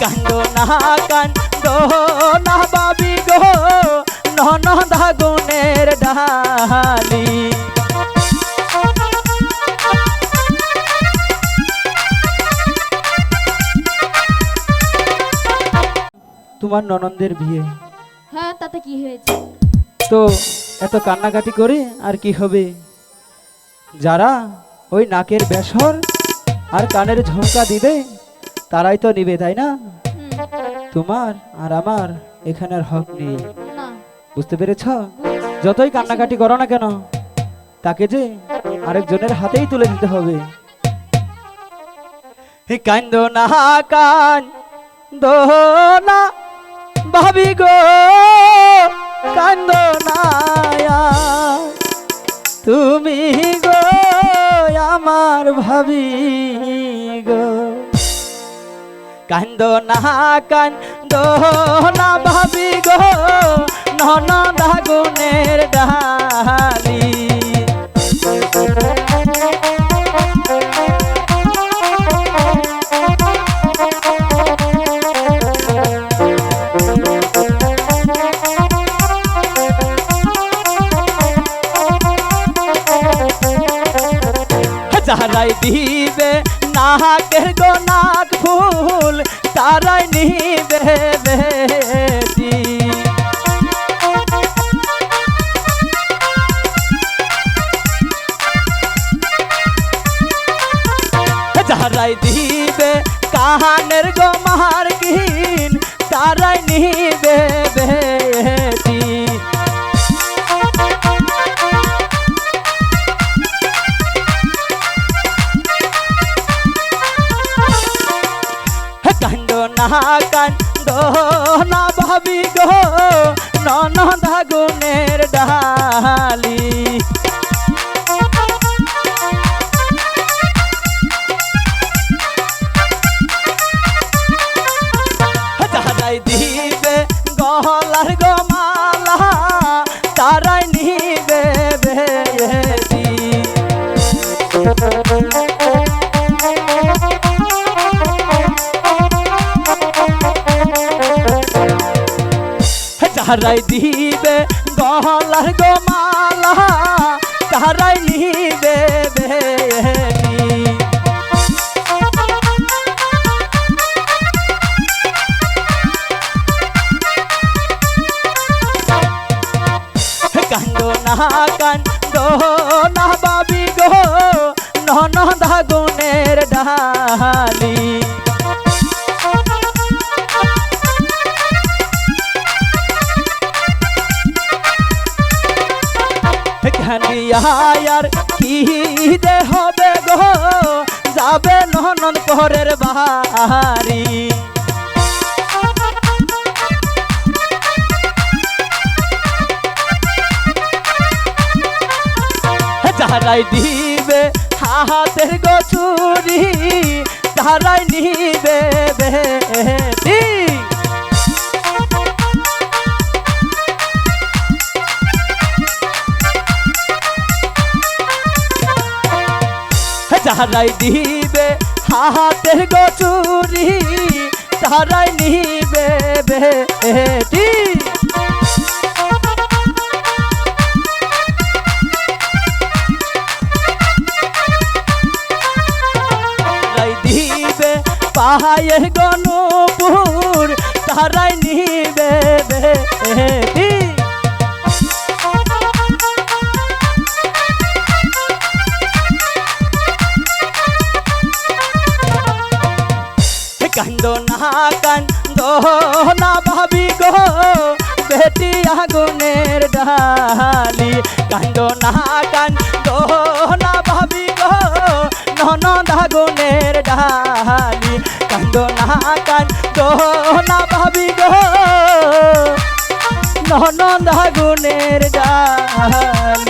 কান্দ না কান্দ না বাবি গো। ননদ আগুনের ডালি। তোমার ননদের বিয়ে। হ্যাঁ তাতে কি হয়েছে? তো এত কান্নাকাটি করে আর কি হবে? যারা ওই নাকের বেসর আর কানের ঝুমকা দিবে তারাই তো নিবে তাই না? তোমার আর আমার এখানে আর হক নেই। বুঝতে পেরেছ? যতই কান্নাকাটি করো না কেন তাকে যে আরেকজনের হাতেই তুলে দিতে হবে। কান্দ না কান্দ না ভাবি গো কান্দ না তুমি গো আমার ভাবি গো। কান্দ না কান্দ না ভাবি গো নন দাগুনের ডালি। নাকের গো নাক ফুল তারাই নিবে বেটি। যারাই দিবে কাহানের গো মার কিন তারাই নিবে কান্দ না কান্দ না ভাবি গো ননদ আগুনের ডালি। যারাই দিবে গলার গো মালা তারাই নিবে কান্দ না কান্দ, না বাবি গো, ননদ আগুনের ডালি। খানিয়ার কি যে হবে গো যাবে ননদ পরের বাহারি। যারাই দিবে হাতের গছুরি, তারাই নিবে যারাই দিবে হাতের গছুরি তারাই নিবে বেটি। তারাই দিবে পাহায়ের গণপুর তারাই নিবে বেটি। কান্দ না কান্দ না ভাবি গো। বেটি আগুনের ডালি। কান্দ না কান্দ না ভাবি গো। ননদ আগুনের ডালি। কান্দ না কান্দ না ভাবি গো। ননদ আগুনের ডালি।